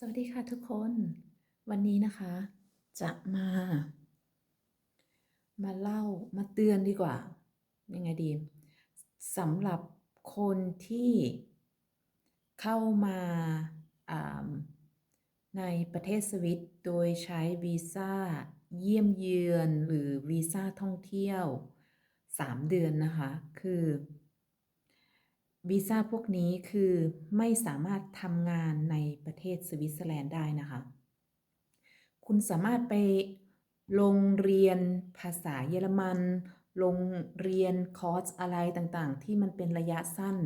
สวัสดีค่ะทุกคน วันนี้นะคะ จะมา มาเล่ามาเตือนดีกว่า ยังไงดีสำหรับคนที่เข้ามาาในประเทศสวิตโดยใช้วีซ่าเยี่ยมเยือนหรือวีซ่าท่องเที่ยว 3 เดือนนะคะ คือ วีซ่าพวกนี้คือไม่สามารถทำงานในประเทศสวิตเซอร์แลนด์ได้นะคะ คุณสามารถไปลงเรียนภาษาเยอรมัน ลงเรียนคอร์สอะไรต่างๆ ที่มันเป็นระยะสั้น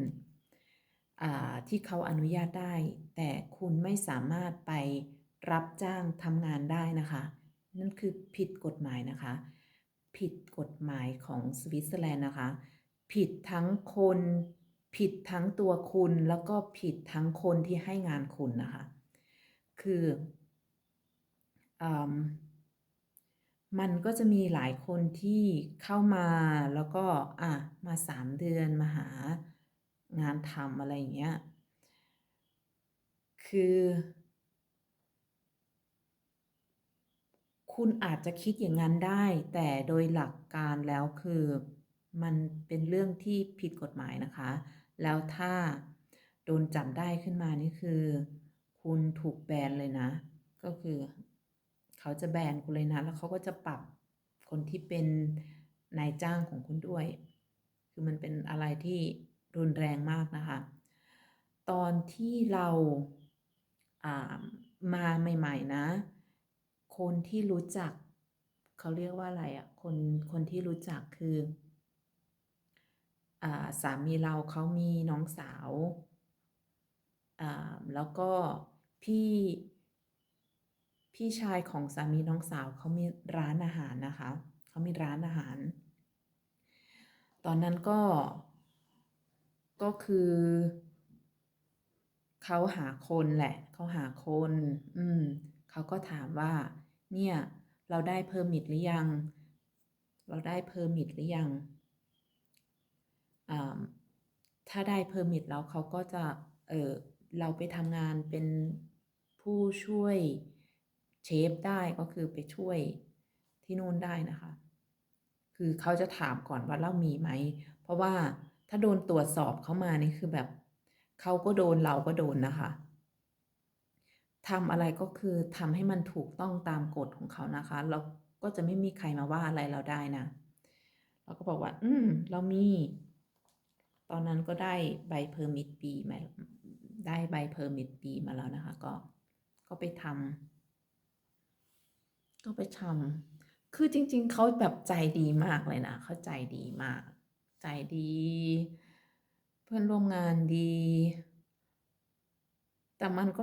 ที่เขาอนุญาตได้ แต่คุณไม่สามารถไปรับจ้างทำงานได้นะคะ นั่นคือผิดกฎหมายนะคะ ผิดกฎหมายของสวิตเซอร์แลนด์นะคะ ผิดทั้งคน ผิดทั้งตัวคุณแล้วก็ผิดทั้งคนที่ให้งานคุณนะคะ คืออมันก็จะมีหลายคนที่เข้ามาแล้วก็อะมาสามเดือนมาหางานทำอะไรอย่างเงี้ย คือ คุณอาจจะคิดอย่างนั้นได้ แต่โดยหลักการแล้วคือ มันเป็นเรื่องที่ผิดกฎหมายนะคะ แล้วถ้าโดนจับได้ขึ้นมานี่คือ คุณถูกแบนเลยนะ ก็คือ เขาจะแบนคุณเลยนะ แล้วเขาก็จะปรับคนที่เป็นนายจ้างของคุณด้วย คือมันเป็นอะไรที่รุนแรงมากนะคะ ตอนที่เราามาใหม่ๆนะ คนที่รู้จัก เขาเรียกว่าอะไรอะ่ะ คนคนที่รู้จักคือ สามีเราเขามีน้องสาวแล้วก็พี่พี่ชายของสามีน้องสาวเขามีร้านอาหารนะคะเขามีร้านอาหาร ตอนนั้นก็ก็คือเขาหาคนแหละเขาหาคน อืมเขาก็ถามว่า เนี่ย เราได้เพอร์มิทหรือยัง เราได้เพอร์มิทหรือยัง ถ้าได้เพอร์มิทแล้วเขาก็จะเออเราไปทำงานเป็นผู้ช่วยเชฟได้ก็คือไปช่วยที่นู่นได้นะคะ คือเขาจะถามก่อนว่าเรามีไหม เพราะว่าถ้าโดนตรวจสอบเข้ามานี่คือแบบเขาก็โดนเราก็โดนนะคะทำอะไรก็คือทำให้มันถูกต้องตามกฎของเขานะคะ เราก็จะไม่มีใครมาว่าอะไรเราได้นะ เราก็บอกว่า อืม เรามี ตอนนั้นก็ได้ใบเพอร์มิทปีมาได้ใบเพอร์มิทปีมาแล้วนะคะ ก็ก็ไปทำก็ไปทำคือจริง ๆเขาแบบใจดีมากเลยนะเขาใจดีมาก ใจดี เพื่อนร่วมงานดี แต่มันก็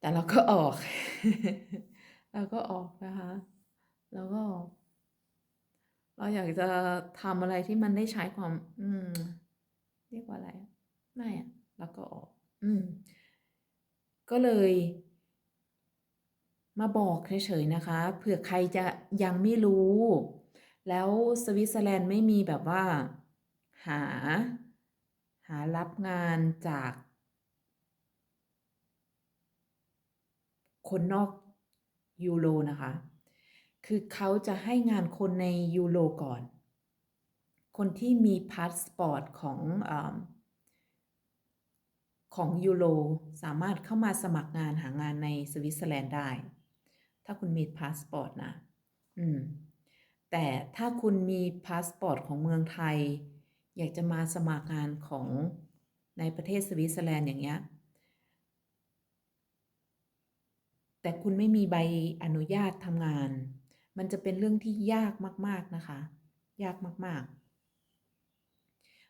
แต่เราก็ออก เราก็ออกนะคะ แล้วก็ เราอยากจะทำอะไรที่มันได้ใช้ความ อืม เรียกว่าอะไร ไม่อะแล้วก็ออก อืม ก็เลย มาบอกเฉยๆนะคะ เผื่อใครจะยังไม่รู้ แล้วสวิตเซอร์แลนด์ไม่มีแบบว่า หา หารับงานจาก คนนอกยูโรนะคะ คือเขาจะให้งานคนในยูโรก่อน คนที่มีพาสปอร์ตของอของยูโรสามารถเข้ามาสมัครงานหางานในสวิตเซอร์แลนด์ได้ ถ้าคุณมีพาสปอร์ตนะ อืม แต่ถ้าคุณมีพาสปอร์ตของเมืองไทย อยากจะมาสมัครงานของในประเทศสวิตเซอร์แลนด์อย่างเงี้ย แต่คุณไม่มีใบอนุญาตทำงาน มันจะเป็นเรื่องที่ยากมาก ๆนะคะ ยากมาก ๆ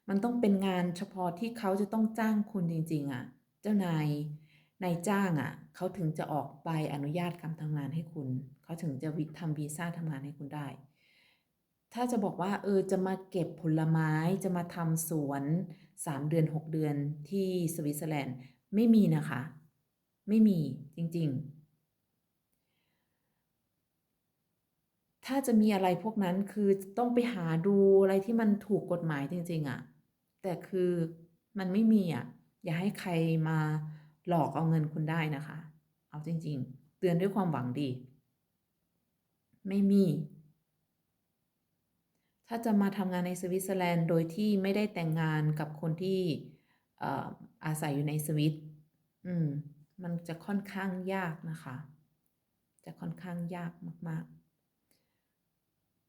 มันต้องเป็นงานเฉพาะที่เขาจะต้องจ้างคุณจริง ๆอะ่ะ เจ้านายนายจ้างอะ่ะเขาถึงจะออกใบอนุญาตการทำงานให้คุณ เขาถึงจะวิทำวีซ่าทำงานให้คุณได้ ถ้าจะบอกว่าเออจะมาเก็บผลไม้จะมาทำสวน 3 เดือน 6 เดือนที่สวิตเซอร์แลนด์ไม่มีนะคะ ไม่มีจริง ๆ ถ้าจะมีอะไรพวกนั้นคือต้องไปหาดูอะไรที่มันถูกกฎหมายจริง ๆอะ่ะ แต่คือมันไม่มีอะ่ะ อย่าให้ใครมาหลอกเอาเงินคุณได้นะคะ เอาจริง ๆ เตือนด้วยความหวังดี ไม่มี ถ้าจะมาทำงานในสวิตเซอร์แลนด์โดยที่ไม่ได้แต่งงานกับคนที่เอ่ออาศัยอยู่ในสวิตอืม มันจะค่อนข้างยากนะคะ จะค่อนข้างยากมาก ๆ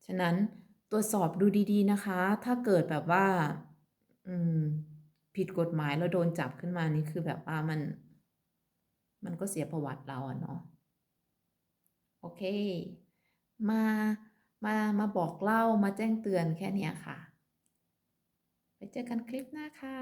ฉะนั้นตรวจสอบดูดีๆนะคะ ถ้าเกิดแบบว่า อืม ผิดกฎหมายแล้วโดนจับขึ้นมานี่คือแบบว่ามัน มันก็เสียประวัติเราอะเนาะโอเค มามามาบอกเล่ามาแจ้งเตือนแค่เนี้ยค่ะ ไปเจอกันคลิปหน้าค่ะ